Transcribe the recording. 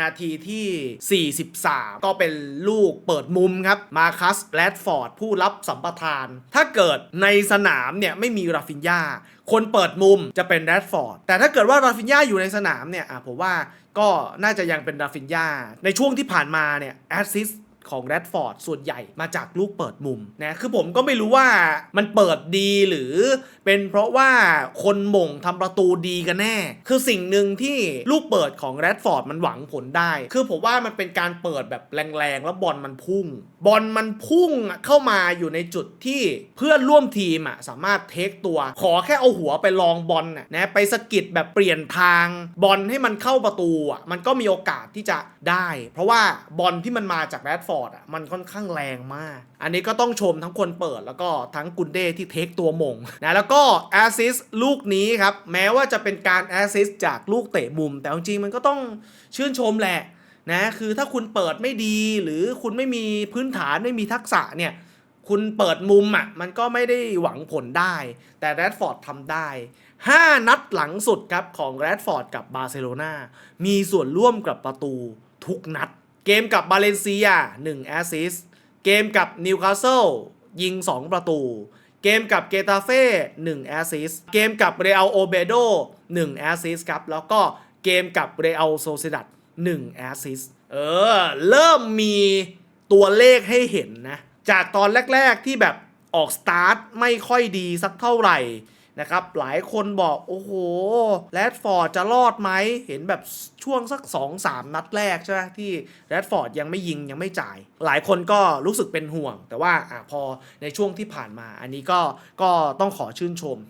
นาทีที่ 43 ก็เป็นลูกเปิดมุมครับ มาคัสแรดฟอร์ด ผู้รับสัมปทาน ถ้าเกิดในสนามเนี่ยไม่มีราฟินยาคนเปิดมุมจะเป็นแรดฟอร์ด แต่ถ้าเกิดว่าราฟินยาอยู่ในสนามเนี่ยผมว่าก็น่าจะยังเป็นราฟินยาในช่วงที่ผ่านมาเนี่ยแอสซิส ของแรดฟอร์ดส่วนใหญ่มาจากลูกเปิดมุมนะคือผมก็ไม่รู้ว่ามันเปิดดีหรือ เป็นเพราะว่าคนมงทำประตูดีกันแน่ คือสิ่งหนึ่งที่ลูกเปิดของแรดฟอร์ดมันหวังผลได้ คือผมว่ามันเป็นการเปิดแบบแรงๆ แล้วบอลมันพุ่ง บอลมันพุ่งเข้ามาอยู่ในจุดที่เพื่อนร่วมทีมอะสามารถเทคตัว ขอแค่เอาหัวไปลองบอลน่ะนะไปสกิดแบบเปลี่ยนทาง บอลให้มันเข้าประตูอะมันก็มีโอกาสที่จะได้ เพราะว่าบอลที่มันมาจากแรดฟอร์ดอะมันค่อนข้างแรงมาก อันนี้ก็ต้องชมทั้งคนเปิดแล้วก็ทั้งกุนเด้ที่เทคตัวมงนะแล้วก็แอสซิสลูกนี้ครับแม้ว่าจะเป็นการแอสซิสจากลูกเตะมุม แต่จริงๆมันก็ต้องชื่นชมแหละนะคือถ้าคุณเปิดไม่ดีหรือคุณไม่มีพื้นฐานไม่มีทักษะเนี่ยคุณเปิดมุมอะมันก็ไม่ได้หวังผลได้ แต่แรดฟอร์ดทำได้ 5 นัดหลังสุดครับของแรดฟอร์ดกับบาร์เซโลนามีส่วนร่วมกับประตูทุกนัด เกมกับบาเลนเซีย1แอสซิสเกมกับนิวคาสเซิลยิง 2 ประตู เกมกับเกตาเฟ่1แอสซิสเกมกับเรอัลโอเบโด1แอสซิสครับแล้วก็เกมกับเรอัลโซเซดัด1แอสซิสเออ เริ่มมีตัวเลขให้เห็นนะ จากตอนแรก ๆที่แบบออกสตาร์ทไม่ค่อยดีสักเท่าไหร่ นะครับหลายคนบอกโอ้โหแรดฟอร์ดจะรอดไหมเห็นแบบช่วงสัก 2-3 นัดแรกใช่ไหมที่แรดฟอร์ดยังไม่ยิงยังไม่จ่าย หลายคนก็รู้สึกเป็นห่วง แต่ว่าอะพอในช่วงที่ผ่านมา อันนี้ก็ก็ต้องขอชื่นชม